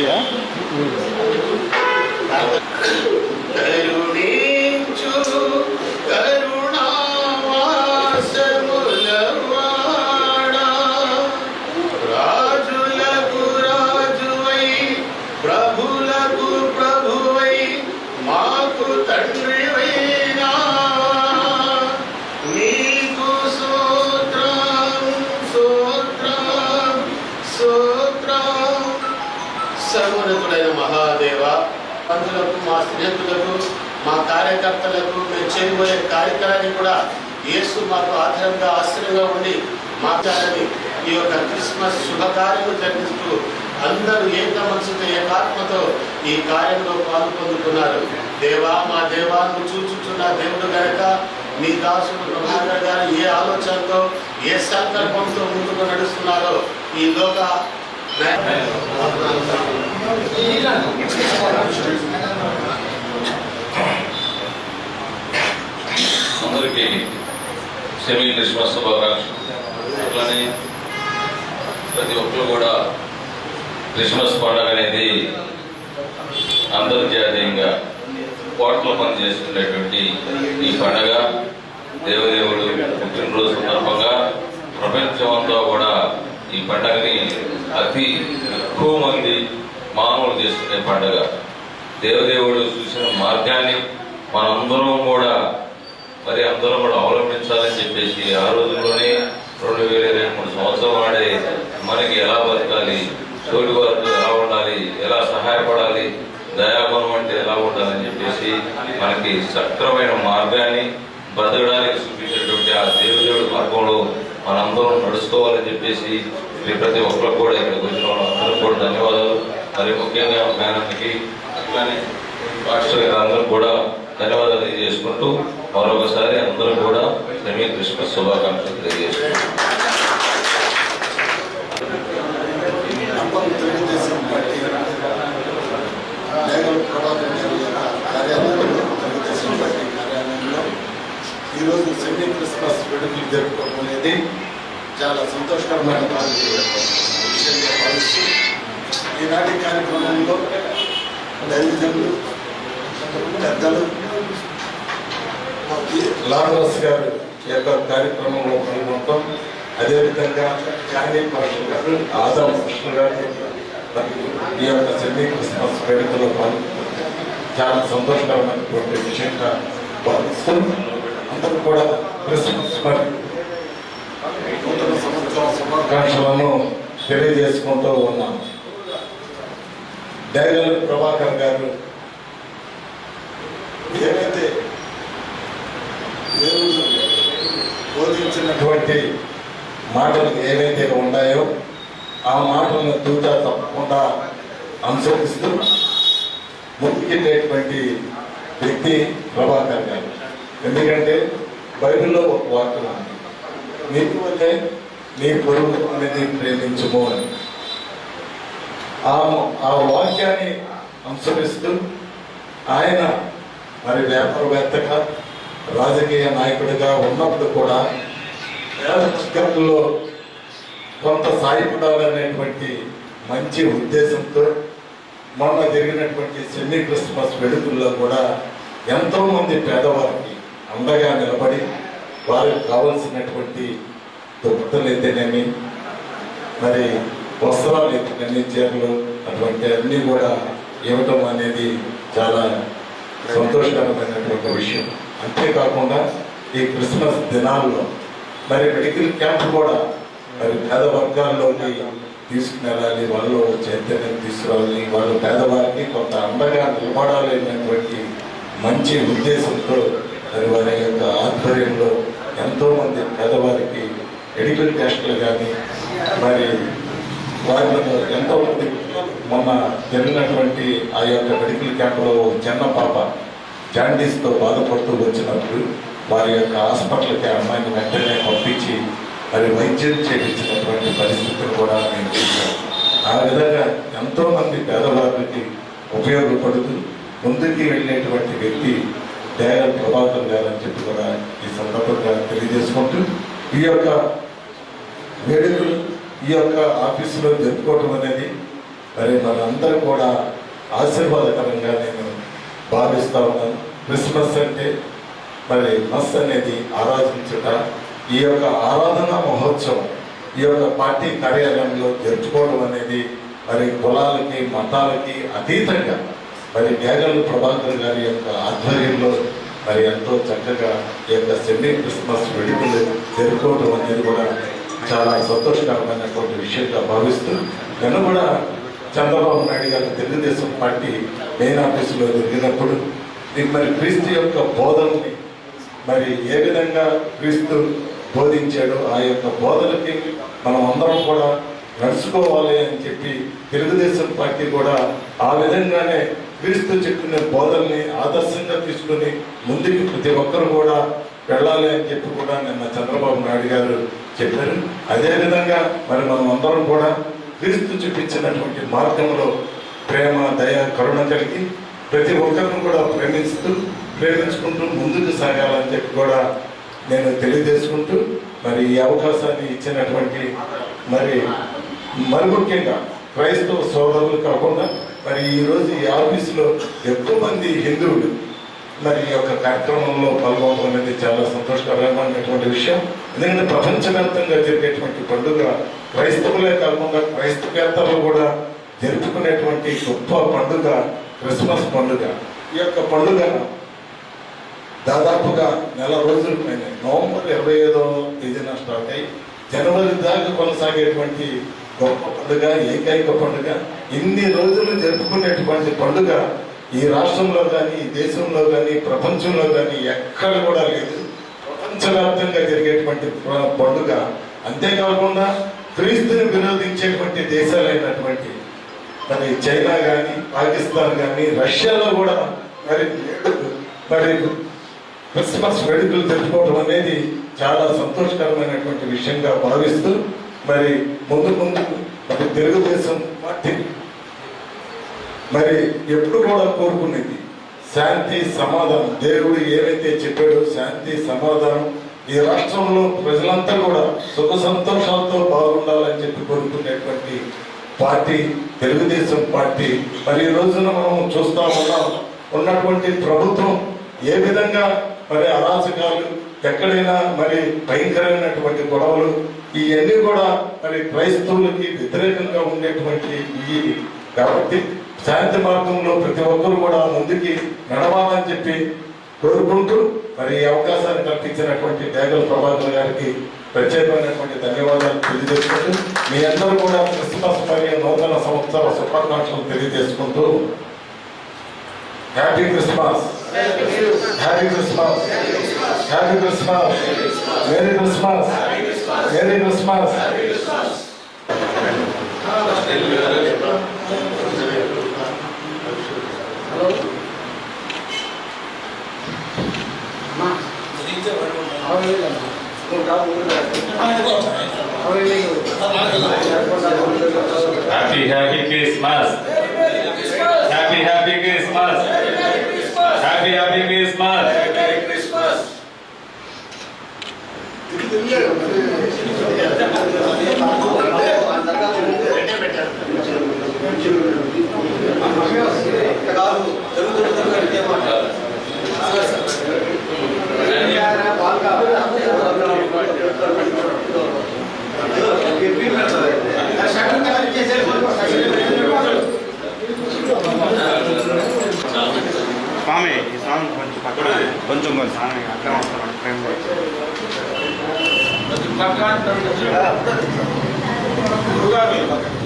వస్తాయా ప్రభులకు ప్రభువై మాకు తండ్రి స్నేహితులకు మా కార్యకర్తలకు మేము చేయబోయే కార్యక్రమాన్ని కూడా యేసు మాకు ఆధారంగా ఆశ్రయంగా ఉండి మాట్లాడని ఈ యొక్క క్రిస్మస్ శుభకార్యము జరిగిస్తూ అందరూ ఏక మనసుతో ఏకాత్మతో ఈ కార్యంలో పాల్పొందుతున్నారు దేవా మా దేవాన్ని చూచుచున్న దేవుడు గనక నీ దాసుడు ప్రభాకర్ గారు ఏ ఆలోచనతో ఏ సంకల్పంతో ముందుకు నడుస్తున్నారో ఈ లోక అందరికీ సెమీ క్రిస్మస్ శుభాకాంక్షలు. అట్లానే ప్రతి ఒక్కరు కూడా క్రిస్మస్ పండుగ అనేది అంతర్జాతీయంగా కోట్ల పని చేసుకునేటువంటి ఈ పండుగ. దేవదేవుడు పుట్టినరోజు సందర్భంగా ప్రపంచమంతా కూడా ఈ పండుగని అతి ఎక్కువ మంది మానవులు చేసుకునే పండుగ. దేవదేవుడు చూసిన మార్గాన్ని మనందరం కూడా మరి అందరం కూడా అవలంబించాలని చెప్పేసి ఆ రోజుల్లోనే రెండు వేల ఇరవై మూడు సంవత్సరం వాడే మనకి ఎలా బతకాలి తోటి వారితో ఎలా ఉండాలి ఎలా సహాయపడాలి దయాగుణం అంటే ఎలా ఉండాలని చెప్పేసి మనకి సక్రమైన మార్గాన్ని బతకడానికి చూపించేటువంటి ఆ దేవుదేవుడి మార్గంలో మనందరం నడుచుకోవాలని చెప్పేసి మీ ప్రతి ఒక్కరు కూడా ఇక్కడికి వచ్చిన వాళ్ళందరూ కూడా ధన్యవాదాలు. మరి ముఖ్యంగా మేనకి అట్లానే పాస్టర్ గారు అందరూ కూడా ధన్యవాదాలు తెలియజేసుకుంటూ మరొకసారి అందరూ కూడా సెమీ క్రిస్మస్ శుభాకాంక్షలు తెలియజేస్తున్నాం కార్యక్రమంలో పాల్గొనడం అదేవిధంగా చాందీ పాస్టర్ ఆదాం కృష్ణ గారు ఈ యొక్క సెమీ క్రిస్మస్ వేడుకలో పాల్గొనడం చాలా సంతోషకరమైనటువంటి విషయంగా భావిస్తూ అందరూ కూడా క్రిస్మస్ మరి నూతన సంవత్సరం శుభాకాంక్షలను తెలియజేసుకుంటూ ఉన్నాం. డైలర్ ప్రభాకర్ గారు ఏవైతే దేవుడు బోధించినటువంటి మాటలు ఏవైతే ఉన్నాయో ఆ మాటలను తూచా తప్పకుండా అనుసరిస్తూ ముందుకెళ్ళేటువంటి వ్యక్తి ప్రభాకర్ గారు. ఎందుకంటే బైబిల్లో ఒక వాక్యం ఉంది. నీకు వల్లే నీ పొరుగు అనేది ప్రేమించుము అని. ఆ ఆ వాక్యాన్ని అనుసరిస్తూ ఆయన మరి వ్యాపారవేత్తగా రాజకీయ నాయకుడిగా ఉన్నప్పుడు కూడా పేదలో కొంత సాయపడాలనేటువంటి మంచి ఉద్దేశంతో మొన్న జరిగినటువంటి సెమీ క్రిస్మస్ వేడుకల్లో కూడా ఎంతో మంది పేదవారికి అండగా నిలబడి వారికి కావలసినటువంటి దుప్పటలు అయితేనేమి మరి వస్త్రాలు అయితేనేమి చీరలు అటువంటి అన్నీ కూడా ఇవ్వటం అనేది చాలా సంతోషకరమైనటువంటి విషయం. అంతేకాకుండా ఈ క్రిస్మస్ దినాల్లో మరి మెడికల్ క్యాంప్ కూడా మరి పేద వర్గాల్లోకి తీసుకువెళ్ళాలి వాళ్ళు చైతన్యం తీసుకురావాలి వాళ్ళు పేదవారికి కొంత అండగా నిలబడాలి అనేటువంటి మంచి ఉద్దేశంతో మరి వారి యొక్క ఆధ్వర్యంలో ఎంతోమంది పేదవారికి మెడికల్ టెస్టులు కానీ మరి వారిలో ఎంతోమంది మొన్న జరిగినటువంటి ఆ యొక్క మెడికల్ క్యాంపులో చిన్న పాప జాండీస్తో బాధపడుతూ వచ్చినప్పుడు వారి యొక్క హాస్పిటల్కి అమ్మాయిని వెంటనే పంపించి మరి వైద్యం చేయించినటువంటి పరిస్థితులు కూడా నేను చూశాను. ఆ విధంగా ఎంతోమంది పేదవారికి ఉపయోగపడుతూ ముందుకి వెళ్ళేటువంటి వ్యక్తి దయాల ప్రభాకర్ గారు అని చెప్పి కూడా ఈ సందర్భంగా తెలియజేసుకుంటూ ఈ యొక్క వేడుకలు ఈ యొక్క ఆఫీసులో జరుపుకోవటం అనేది మరి మనందరూ కూడా ఆశీర్వాదకరంగా నేను భావిస్తూ ఉన్నాను. క్రిస్మస్ అంటే మరి మస్ అనేది ఆరాధించుట ఈ యొక్క ఆరాధన మహోత్సవం ఈ యొక్క పార్టీ కార్యాలయంలో జరుపుకోవడం అనేది మరి కులాలకి మతాలకి అతీతంగా మరి మేఘలు ప్రభాకర్ గారి యొక్క ఆధ్వర్యంలో మరి ఎంతో చక్కగా ఈ యొక్క సెమీ క్రిస్మస్ వేడుకలు జరుపుకోవడం అనేది కూడా చాలా సంతోషకరమైనటువంటి విషయంగా భావిస్తూ నేను కూడా చంద్రబాబు నాయుడు గారు తెలుగుదేశం పార్టీ మెయిన్ ఆఫీసులో జరిగినప్పుడు ఇది మరి క్రీస్తు యొక్క బోధనని మరి ఏ విధంగా క్రీస్తు బోధించాడో ఆ యొక్క బోధనకి మనం అందరం కూడా నడుచుకోవాలి అని చెప్పి తెలుగుదేశం పార్టీ కూడా ఆ విధంగానే క్రీస్తు చెప్పిన బోధల్ని ఆదర్శంగా తీసుకొని ముందుకు ప్రతి ఒక్కరు కూడా వెళ్ళాలి అని చెప్పి కూడా నిన్న చంద్రబాబు నాయుడు గారు చెప్పారు. అదేవిధంగా మరి మనం అందరం కూడా క్రీస్తు చూపించినటువంటి మార్గంలో ప్రేమ దయ కరుణ కలిగి ప్రతి ఒక్కరిని కూడా ప్రేమిస్తూ ప్రేమించుకుంటూ ముందుకు సాగాలని చెప్పి కూడా నేను తెలియజేసుకుంటూ మరి ఈ అవకాశాన్ని ఇచ్చినటువంటి మరి మరి ముఖ్యంగా క్రైస్తవ సోదరులు కాకుండా మరి ఈరోజు ఈ ఆఫీసులో ఎక్కువ మంది హిందువులు మరి ఈ యొక్క కార్యక్రమంలో పాల్గొనడం అనేది చాలా సంతోషకరమైనటువంటి విషయం. ఎందుకంటే ప్రపంచవ్యాప్తంగా జరిగేటువంటి పండుగ క్రైస్తవులే కాకుండా క్రైస్తవేత్తలు కూడా జరుపుకునేటువంటి గొప్ప పండుగ క్రిస్మస్ పండుగ. ఈ యొక్క పండుగ దాదాపుగా నెల రోజుల పైన. నవంబర్ ఇరవై ఐదో తేదీన స్టార్ట్ అయ్యి జనవరి దాకా కొనసాగేటువంటి గొప్ప పండుగ ఏకైక పండుగ. ఇన్ని రోజులు జరుపుకునేటువంటి పండుగ ఈ రాష్ట్రంలో కానీ దేశంలో కానీ ప్రపంచంలో కానీ ఎక్కడ కూడా లేదు. ప్రపంచవ్యాప్తంగా జరిగేటువంటి పండుగ. అంతేకాకుండా క్రీస్తుని విరోధించేటువంటి దేశాలైనటువంటి మరి చైనా కానీ పాకిస్తాన్ కానీ రష్యాలో కూడా మరి మరి క్రిస్మస్ వేడుకలు జరుపుకోవడం అనేది చాలా సంతోషకరమైనటువంటి విషయంగా భావిస్తూ మరి ముందు ముందు మరి తెలుగుదేశం పార్టీ మరి ఎప్పుడు కూడా కోరుకునేది శాంతి సమాధానం. దేవుడు ఏమైతే చెప్పాడో శాంతి సమాధానం. ఈ రాష్ట్రంలో ప్రజలంతా కూడా సుఖ సంతోషాలతో బాగుండాలని చెప్పి కోరుకునేటువంటి పార్టీ తెలుగుదేశం పార్టీ. మరి ఈ రోజున మనం చూస్తా ఉన్నాం ఉన్నటువంటి ప్రభుత్వం ఏ విధంగా మరి అరాచకాలు ఎక్కడైనా మరి భయంకరమైనటువంటి గొడవలు ఇవన్నీ కూడా మరి క్రైస్తవులకి వ్యతిరేకంగా ఉండేటువంటి ఈ కాబట్టి శాంతి మార్గంలో ప్రతి ఒక్కరు కూడా ముందుకి నడవాలని చెప్పి కోరుకుంటూ మరి ఈ అవకాశాన్ని కల్పించినటువంటి డేగల ప్రభాకర్ గారికి ప్రత్యేకమైనటువంటి ధన్యవాదాలు తెలియజేసుకుంటూ మీ అందరూ కూడా క్రిస్మస్ మరియు నూతన సంవత్సర శుభాకాంక్షలు తెలియజేసుకుంటూ happy Christmas. Happy Christmas. Happy Christmas. Merry Christmas. Merry Christmas. Happy, happy Christmas. Happy, happy Christmas. Happy, happy Christmas. స్వామి 번중건 누가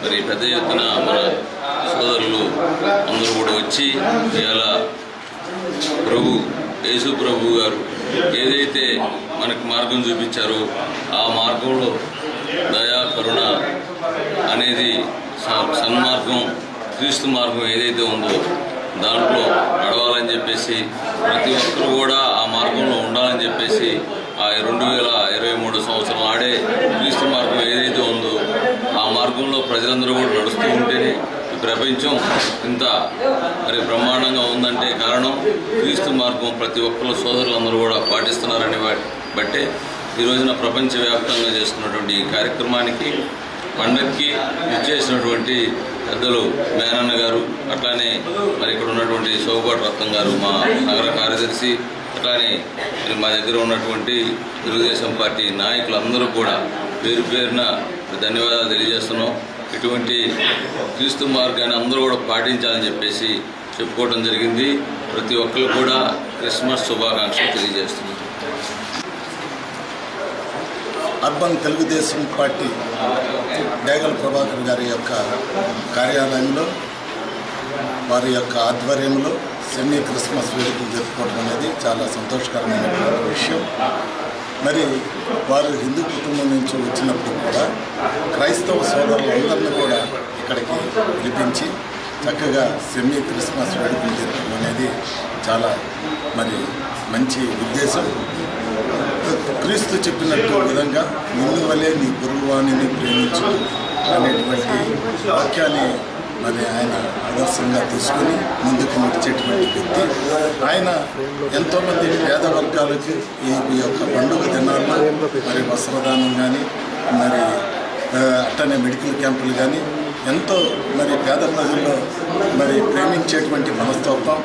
మరి పెద్ద ఎత్తున మన సోదరులు అందరూ కూడా వచ్చి ఇలా ప్రభు యేసు ప్రభు గారు ఏదైతే మనకు మార్గం చూపించారో ఆ మార్గంలో దయా కరుణ అనేది స- సన్మార్గం క్రీస్తు మార్గం ఏదైతే ఉందో దాంట్లో నడవాలని చెప్పేసి ప్రతి ఒక్కరు కూడా ఆ మార్గంలో ఉండాలని చెప్పేసి ఆ రెండు వేల ఇరవై మూడు సంవత్సరం నాడే క్రీస్తు మార్గం ఏదైతే ఉందో ఆ మార్గంలో ప్రజలందరూ కూడా నడుస్తూ ఉంటేనే ఈ ప్రపంచం ఇంత మరి బ్రహ్మాండంగా ఉందంటే కారణం క్రీస్తు మార్గం ప్రతి ఒక్కరు సోదరులందరూ కూడా పాటిస్తున్నారని బట్టే ఈ రోజున ప్రపంచవ్యాప్తంగా చేస్తున్నటువంటి ఈ కార్యక్రమానికి పండక్కి ఇచ్చేసినటువంటి పెద్దలు మేనన్న గారు అట్లానే మరి ఇక్కడ ఉన్నటువంటి సోగుపాటి రత్నం గారు మా నగర కార్యదర్శి అట్లానే మరి మా దగ్గర ఉన్నటువంటి తెలుగుదేశం పార్టీ నాయకులందరూ కూడా పేరు పేరున ధన్యవాదాలు తెలియజేస్తున్నాం. ఇటువంటి క్రీస్తు మార్గాన్ని అందరూ కూడా పాటించాలని చెప్పేసి చెప్పుకోవడం జరిగింది. ప్రతి ఒక్కరు కూడా క్రిస్మస్ శుభాకాంక్షలు తెలియజేస్తున్నారు. అర్బన్ తెలుగుదేశం పార్టీ డేగల ప్రభాకర్ గారి యొక్క కార్యాలయంలో వారి యొక్క ఆధ్వర్యంలో సెమీ క్రిస్మస్ వేడుకలు జరుపుకోవడం అనేది చాలా సంతోషకరమైనటువంటి విషయం. మరి వారు హిందూ కుటుంబం నుంచి వచ్చినప్పుడు కూడా క్రైస్తవ సోదరులందరినీ కూడా ఇక్కడికి పిలిపించి చక్కగా సెమీ క్రిస్మస్ వేడుకలు జరపడం అనేది చాలా మరి మంచి ఉద్దేశం. క్రీస్తు చెప్పినట్టు విధంగా నిన్ను వలే నీ పొరుగువాణిని ప్రేమించు అనేటువంటి వాక్యాన్ని మరి ఆయన ఆదర్శంగా తీసుకుని ముందుకు నడిచేటువంటి వ్యక్తి. ఆయన ఎంతోమంది పేద వర్గాలకి ఈ యొక్క పండుగ దినాల్లో మరి వస్త్రదానం కానీ మరి అట్టనే మెడికల్ క్యాంపులు కానీ ఎంతో మరి పేద ప్రజల్లో మరి ప్రేమించేటువంటి మనస్తత్వం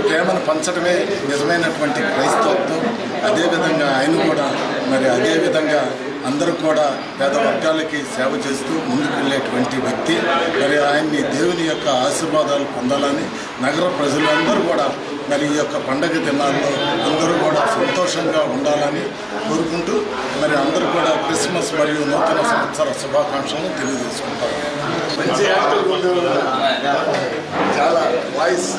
ప్రేమను పంచడమే నిజమైనటువంటి క్రైస్తవత్వం అదేవిధంగా ఆయన కూడా మరి అదేవిధంగా అందరూ కూడా పేద వర్గాలకి సేవ చేస్తూ ముందుకు వెళ్ళేటువంటి వ్యక్తి. మరి ఆయన్ని దేవుని యొక్క ఆశీర్వాదాలు పొందాలని నగర ప్రజలందరూ కూడా మరి ఈ యొక్క పండగ దినాల్లో అందరూ కూడా సంతోషంగా ఉండాలని కోరుకుంటూ మరి అందరూ కూడా క్రిస్మస్ మరియు నూతన సంవత్సర శుభాకాంక్షలను తెలియజేసుకుంటారు. మంచి చాలా వాయిస్